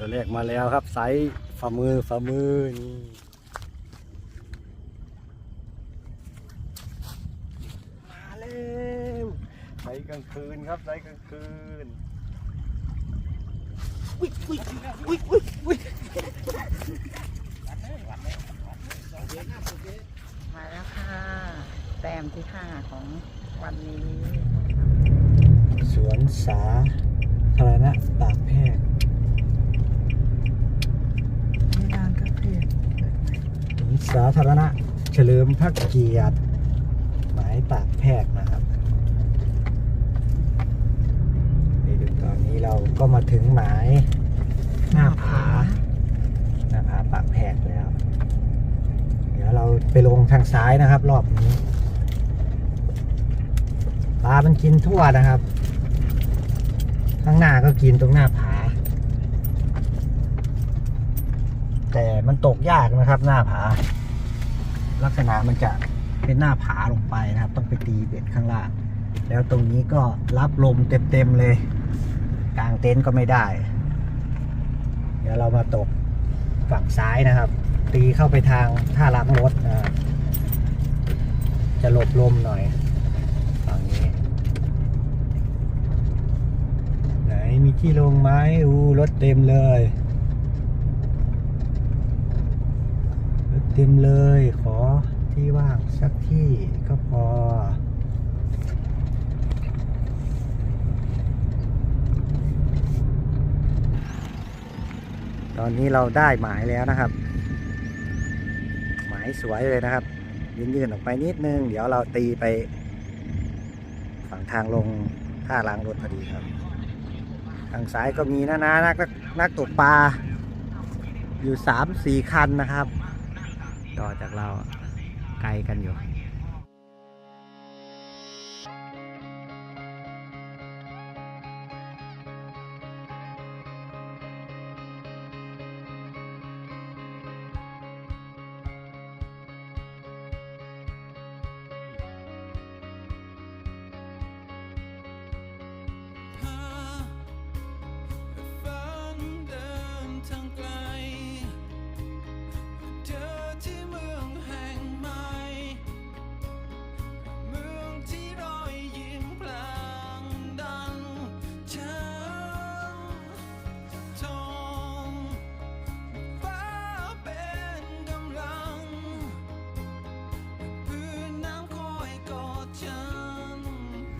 ตัวแรกมาแล้วครับไซส์ฝ่ามือฝ่ามือนี่มาแล้วไซส์กลางคืนครับไซส์กลางคืนอุ้ยอุ้ยอุ้ยอุ้ยอุ้ยมาแล้วค่ะ แต้มที่ห้าของวันนี้ สวนสาธารณะปากแพรก ไม่นานก็เปลี่ยน สาธารณะ เฉลิมพระเกียรติหมายปากแพรกนะครับนี่ดูตอนนี้เราก็มาถึงหมายหน้าผาหน้าผาปากแพรกแล้ว เดี๋ยวเราไปลงทางซ้ายนะครับ รอบนี้ปลามันกินทั่วนะครับ ข้างหน้าก็กินตรงหน้าผา แต่มันตกยากนะครับหน้าผา ลักษณะมันจะเป็นหน้าผาลงไปนะครับ ต้องไปตีเบ็ดข้างล่าง แล้วตรงนี้ก็รับลมเต็มๆเลย กลางเต็นท์ก็ไม่ได้ เดี๋ยวเรามาตกฝั่งซ้ายนะครับ ตีเข้าไปทางท่าล้างรถนะครับจะหลบลมหน่อยฝั่งนี้ ไหนมีที่ลงไหมอู้รถเต็มเลย รถ เต็มเลย ขอที่ว่างสักที่ก็พอ ตอนนี้เราได้หมายแล้วนะครับ หมายสวยเลยนะครับยืนยืนๆออกไปนิดนึง เดี๋ยวเราตีไป ฝั่งทางลงท่าล้างรถพอดีครับ ทางซ้ายก็มีนะนะนักนักตกปลาอยู่สามสี่คันนะครับ ต่อจากเราไกลกันอยู่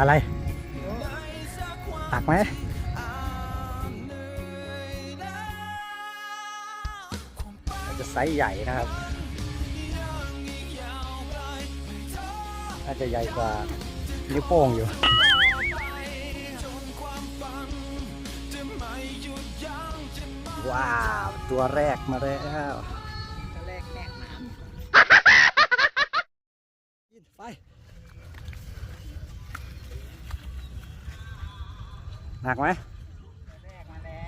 อะไร ตักไหมจะไซส์ใหญ่นะครับ น่าจะใหญ่กว่านิ้วโป้งอยู่ว้าว ตัวแรกมาแล้ว หนักไหมำแรกมาแล้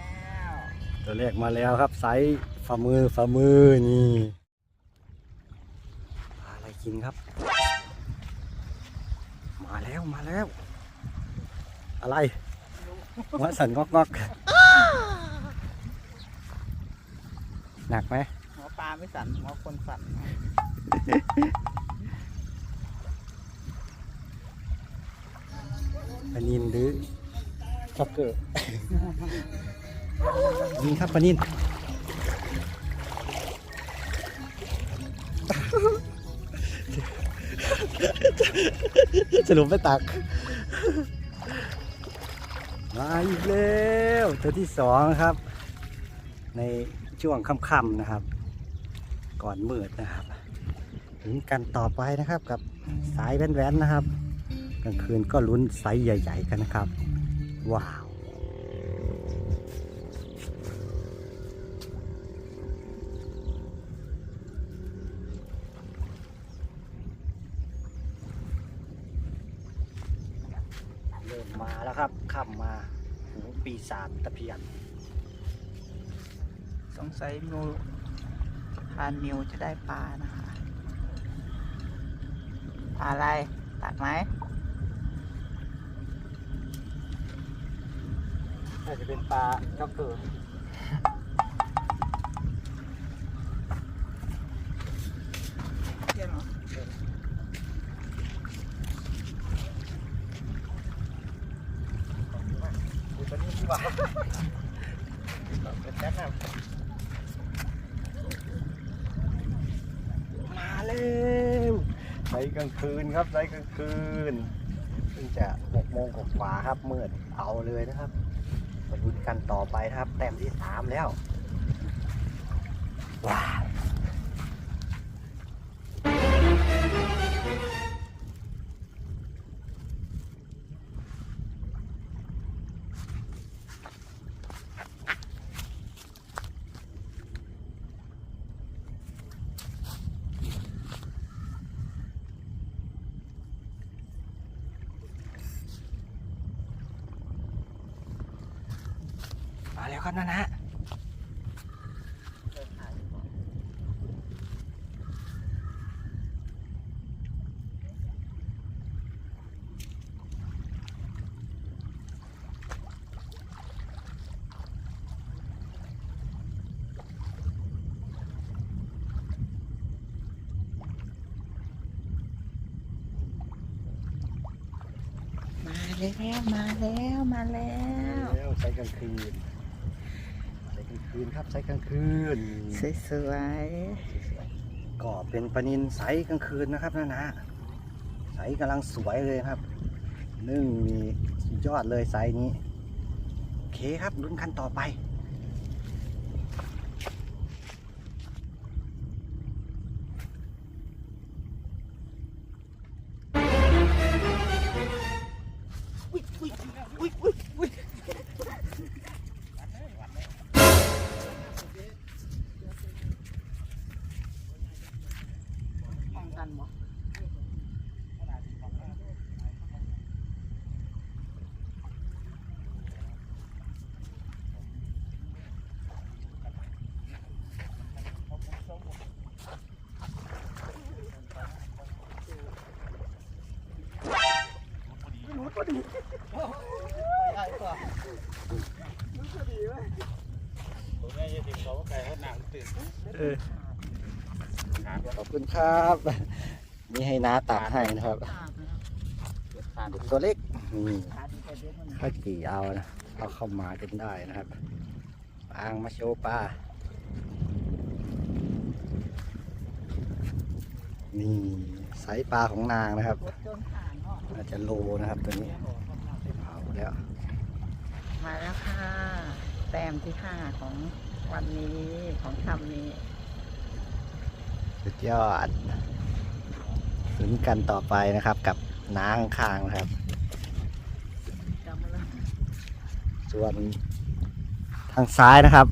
วตัวแรกมาแล้วครับไซส์ฝ่ามือฝ่ามือนี่ปลาอะไรกินครับ มาแล้วมาแล้ว อะไรหัวสันงอกงอกหนักไหมหัวปลาไม่สั่นหัวคนสั่นปลานินหรือ ช็อกเกอร์นี่ครับปานินสรุปไม่ตัก มาอีกแล้วตัวที่สองครับ ในช่วงค่ำๆนะครับ ก่อนมืดนะครับลุ้นกันต่อไปนะครับกับสายแว้นๆนะครับ กลางคืนก็ลุ้นไซส์ใหญ่ ๆ กันนะครับ ว้าวเริ่มมาแล้วครับขับมาหูปีศาจตะเพียน สงสัยมิวพานมิวจะได้ปลานะคะปลาอะไรตักไหมาจะเป็นปลาเจ็อกเกอร์มาเร็วไซกลางคืนครับไซกลางคืนเพิ่งจะหกโมงกว่าครับมืดเอาเลยนะครับ มาลุ้นกันต่อไปนะครับ แต้มที่สามแล้ว ว้าว มาแล้วครับนะนะมาแล้ว มาแล้ว มาแล้ว ใช้กลางคืน คืนครับใช้กลางคืนสวยก็เป็นปลานินไซส์กลางคืนนะครับนะนะไซส์กำลังสวยเลยครับนึ่งมีสุดยอดเลยไซส์นี้ โอเคครับลุ้นกันต่อไปๆป้ ขอบคุณครับนี่ให้น้าตักให้นะครับตัวเล็กนี่ถ้ากี่เอานะเอาเข้ามาจนได้นะครับปางมาโชว์ปลานี่ไซส์ปลาของนางนะครับ จนผ่านเนาะอาจจะโลนะครับตัวนี้เผาแล้ว มาแล้วค่ะแต้มที่ห้าของวันนี้ของคำนี้ สุดยอดลุ้นกันต่อไปนะครับกับน้างข้างๆนะครับจำมาแล้วส่วนทางซ้ายนะครับ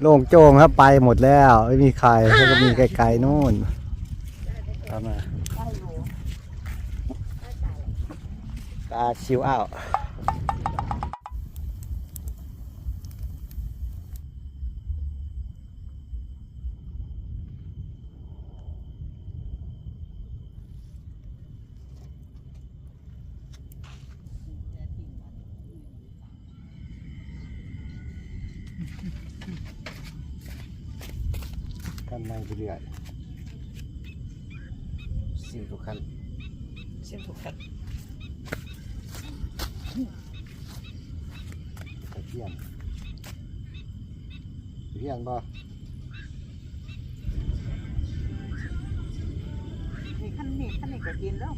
โล่งโจ้งครับไปหมดแล้ว ไม่มีใครแล้วก็มีไกลๆนู่นตามมา ได้อยู่ ปลาชิวอ้าวกันไม่เรื่อยสิวทุกคันเส้นถูกกัน ตะเพียนตะเพียนบ่นี่ขั้นนี้ขั้นนี้ก็กินแล้ว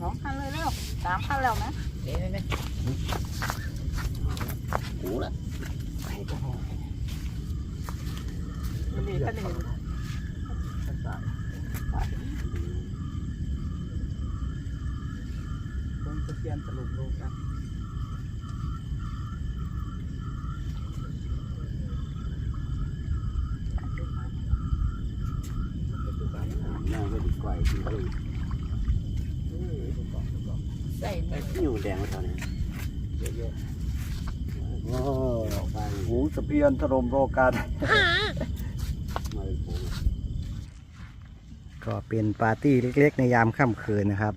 สองขั้นเลยแล้วสามขั้นแล้วนะเดี๋ยวนี่หูละให้ก็พอนี่ขั้นนี้ขั้น ต้องตะเพียนสรุปโลกันน่าจะดีกว่าจริงเลยใส่ในอยู่แดงมาตอนนี้เยอะๆโอ้หูสะเพียนถล่มโลกันก็เป็นปาร์ตี้เล็กๆในยามค่ำคืนนะครับ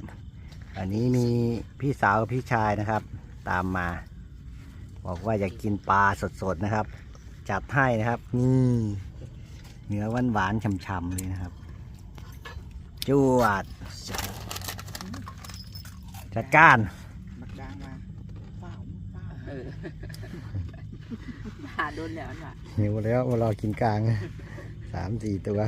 อันนี้มีพี่สาวกับพี่ชายนะครับ ตามมา บอกว่าอยากกินปลาสดๆนะครับ จัดให้นะครับ นี่เนื้อหวานๆช่ำๆเลยนะครับจวดจัดการอหาโดนแล้วน่ะหิวแล้วมารอกินกลางสามสี่ตัว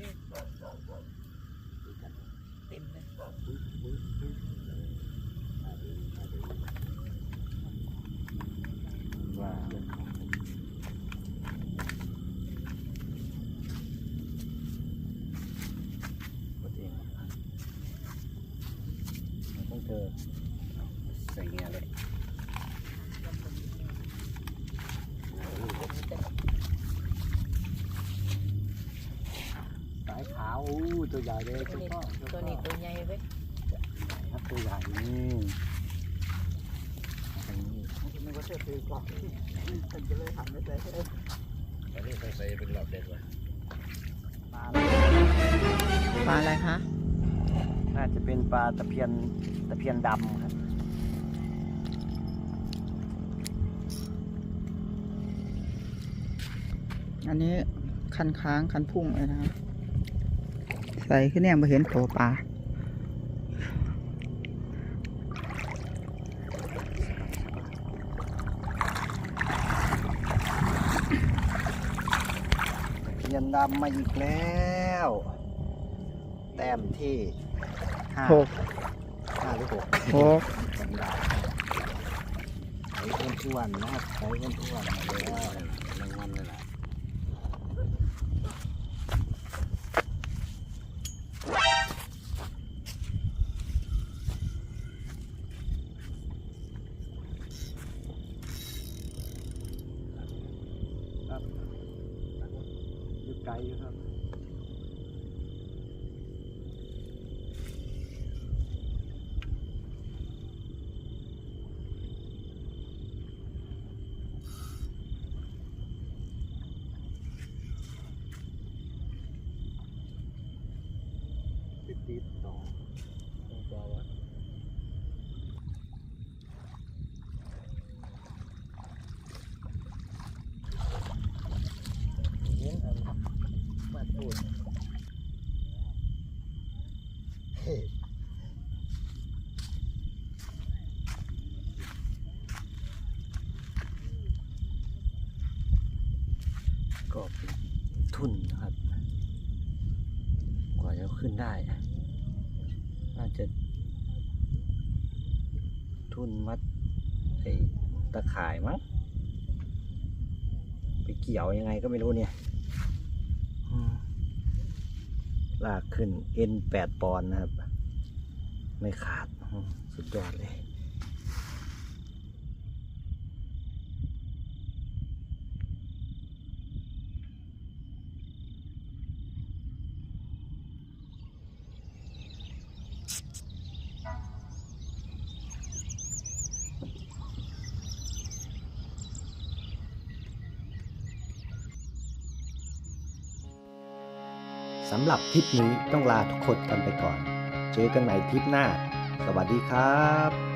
Yeah. สายขาวอู้ตัวใหญ่เลยตัวนี้ตัวนี้ตัวใหญ่เว้ยครับตัวใหญ่นี่อันนี้มันก็เชื่อถือกรอบมันจะเลยทำไม่ได้ตอนนี้ต้องใส่เป็นหลอดเด็ดว่ะปลาปลาอะไรคะน่าจะเป็นปลาตะเพียนตะเพียนดำครับอันนี้คันค้างคันพุ่งเลยนะคะ ใส่ขึ้นเนี่ยมาเห็นตัวปลาตะเพียนดำมาอีกแล้ว แต้มที่ห้าหกห้าหรือหกหกจำได้ไอ้อ้วนอ้วนๆนะครับไอ้อ้วนอ้วนๆเลยว่ารางวัลเลยล่ะครับอยู่ไกลอยู่ครับ ติดติดต่อต้องกลัวว่าเลี้ยงอันมาตูดเฮ้ก็เป็นทุนนะครับ กว่าจะขึ้ นได้ น่าจะ ทุนมัดไอ้ตะข่ายมั้ง ไปเกี่ยวยังไงก็ไม่รู้เนี่ยลากขึ้นเอ็นแปดปอนด์นะครับ ไม่ขาด สุดยอดเลย สำหรับทริปนี้ต้องลาทุกคนกันไปก่อน เจอกันใหม่ทริปหน้า สวัสดีครับ